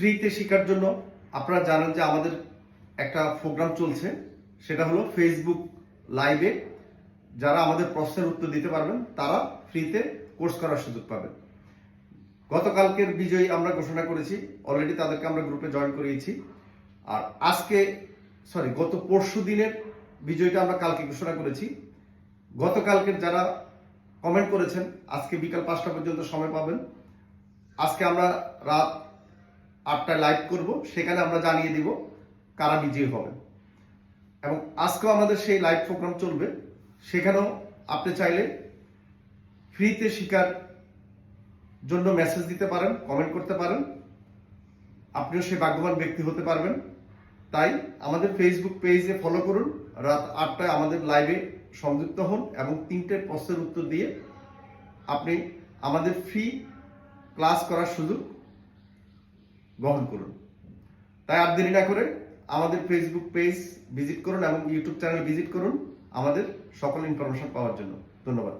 ফ্রিতে শেখার জন্য আপনারা জানেন যে আমাদের একটা প্রোগ্রাম চলছে, সেটা হলো ফেসবুক লাইভে যারা আমাদের প্রশ্নের উত্তর দিতে পারবেন, তারা ফ্রিতে কোর্স করার সুযোগ পাবেন। গতকালকের বিজয়ী আমরা ঘোষণা করেছি অলরেডি তাদেরকে আমরা গ্রুপে জয়েন করিয়েছি। আর আজকে সরি গত পরশু দিনের বিজয়ীটা আমরা কালকে ঘোষণা করেছি। গতকালকের যারা কমেন্ট করেছেন, আজকে বিকাল পাঁচটা পর্যন্ত সময় পাবেন। আজকে আমরা রাত আটটায় লাইভ করব, সেখানে আমরা জানিয়ে দিব কারা বিজয়ী হবে। এবং আজকেও আমাদের সেই লাইভ প্রোগ্রাম চলবে। সেখানেও আপনি চাইলে ফ্রিতে শিকার জন্য মেসেজ দিতে পারেন কমেন্ট করতে পারেন। আপনিও সেই ভাগ্যবান ব্যক্তি হতে পারবেন। তাই আমাদের ফেসবুক পেজে ফলো করুন। রাত আটটায় আমাদের লাইভে সংযুক্ত হন এবং তিনটে প্রশ্নের উত্তর দিয়ে আপনি আমাদের ফ্রি ক্লাস করার সুযোগ গ্রহণ করুন। তাই আর দেরি না করে আমাদের ফেসবুক পেজ ভিজিট করুন এবং ইউটিউব চ্যানেল ভিজিট করুন আমাদের সকল ইনফরমেশন পাওয়ার জন্য। ধন্যবাদ।